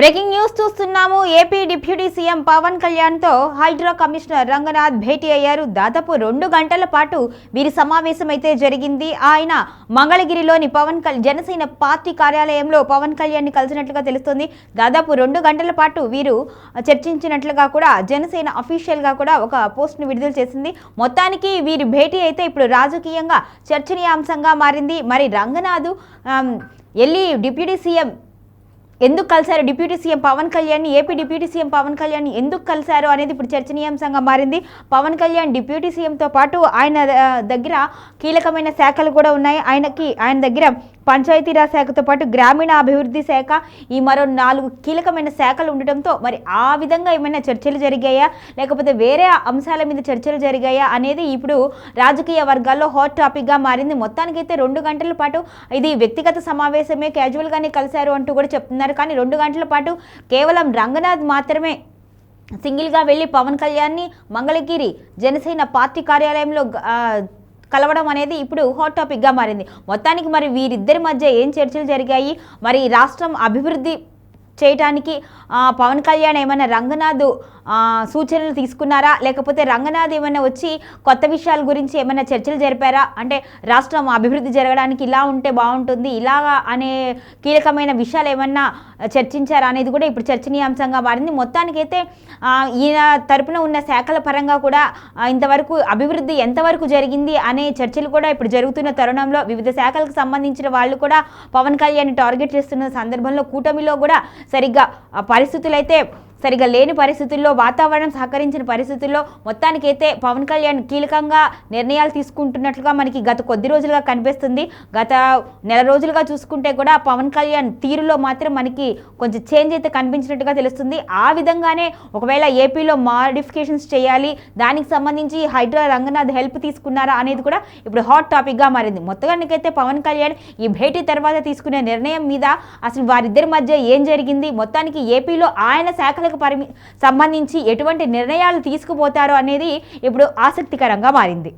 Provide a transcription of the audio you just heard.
Breaking news చూస్తున్నాము. AP deputy CM Pavan కళ్యాణ్తో Hydraa commissioner Ranganath భేటీ అయ్యారు. దాదాపు రెండు గంటల పాటు వీరి సమావేశం అయితే జరిగింది. ఆయన మంగళగిరిలోని పవన్ కళ్యాణ్ జనసేన పార్టీ కార్యాలయంలో పవన్ కళ్యాణ్ని కలిసినట్లుగా తెలుస్తుంది. దాదాపు రెండు గంటల పాటు వీరు చర్చించినట్లుగా కూడా జనసేన అఫీషియల్గా కూడా ఒక పోస్ట్ను విడుదల చేసింది. మొత్తానికి వీరి భేటీ అయితే ఇప్పుడు రాజకీయంగా చర్చనీయాంశంగా మారింది. మరి రంగనాథ్ ఆమ్, ఎల్లి డిప్యూటీ సీఎం ఎందుకు కలిశారు deputy CM Pavan Kalyan AP deputy CM Pavan Kalyan ఎందుకు కలిశారు అనేది ఇప్పుడు చర్చనీయాంశంగా మారింది. పవన్ కళ్యాణ్ డిప్యూటీ సీఎంతో పాటు ఆయన దగ్గర కీలకమైన శాఖలు కూడా ఉన్నాయి. ఆయనకి ఆయన దగ్గర పంచాయతీరాజ్ శాఖతో పాటు గ్రామీణ అభివృద్ధి శాఖ ఈ మరో నాలుగు కీలకమైన శాఖలు ఉండటంతో మరి ఆ విధంగా ఏమైనా చర్చలు జరిగాయా? లేకపోతే వేరే అంశాల మీద చర్చలు జరిగాయా అనేది ఇప్పుడు రాజకీయ వర్గాల్లో హాట్ టాపిక్గా మారింది. మొత్తానికైతే రెండు గంటల పాటు ఇది వ్యక్తిగత సమావేశమే క్యాజువల్గానే కలిశారు అంటూ కూడా చెప్తున్నారు. కానీ రెండు గంటల పాటు కేవలం రంగనాథ్ మాత్రమే సింగిల్గా వెళ్ళి పవన్ కళ్యాణ్ని మంగళగిరి జనసేన పార్టీ కార్యాలయంలో కలవడం అనేది ఇప్పుడు హాట్ టాపిక్గా మారింది. మొత్తానికి మరి వీరిద్దరి మధ్య ఏం చర్చలు జరిగాయి? మరి రాష్ట్రం అభివృద్ధి చేయటానికి పవన్ కళ్యాణ్ ఏమైనా రంగనాథ్ సూచనలు తీసుకున్నారా? లేకపోతే రంగనాథ్ ఏమైనా వచ్చి కొత్త విషయాల గురించి ఏమైనా చర్చలు జరిపారా? అంటే రాష్ట్రం అభివృద్ధి జరగడానికి ఇలా ఉంటే బాగుంటుంది ఇలాగా అనే కీలకమైన విషయాలు ఏమన్నా చర్చించారా అనేది కూడా ఇప్పుడు చర్చనీయాంశంగా మారింది. మొత్తానికైతే ఈయన తరపున ఉన్న శాఖల పరంగా కూడా ఇంతవరకు అభివృద్ధి ఎంతవరకు జరిగింది అనే చర్చలు కూడా ఇప్పుడు జరుగుతున్న తరుణంలో వివిధ శాఖలకు సంబంధించిన వాళ్ళు కూడా పవన్ కళ్యాణ్ టార్గెట్ చేస్తున్న సందర్భంలో కూటమిలో కూడా సరిగ్గా పరిస్థితులైతే పరిస్థితులు అయితే సరిగా లేని పరిస్థితుల్లో వాతావరణం సహకరించిన పరిస్థితుల్లో మొత్తానికైతే పవన్ కళ్యాణ్ కీలకంగా నిర్ణయాలు తీసుకుంటున్నట్లుగా మనకి గత కొద్ది రోజులుగా కనిపిస్తుంది. గత నెల రోజులుగా చూసుకుంటే కూడా పవన్ కళ్యాణ్ తీరులో మాత్రం మనకి కొంచెం చేంజ్ అయితే కనిపించినట్టుగా తెలుస్తుంది. ఆ విధంగానే ఒకవేళ ఏపీలో మాడిఫికేషన్స్ చేయాలి దానికి సంబంధించి హైడ్రా రంగనాథ్ హెల్ప్ తీసుకున్నారా అనేది కూడా ఇప్పుడు హాట్ టాపిక్గా మారింది. మొత్తానికైతే పవన్ కళ్యాణ్ ఈ భేటీ తర్వాత తీసుకునే నిర్ణయం మీద అసలు వారిద్దరి మధ్య ఏం జరిగింది? మొత్తానికి ఏపీలో ఆయన శాఖలకు పరిమి సంబంధించి ఎటువంటి నిర్ణయాలు తీసుకుపోతారో అనేది ఇప్పుడు ఆసక్తికరంగా మారింది.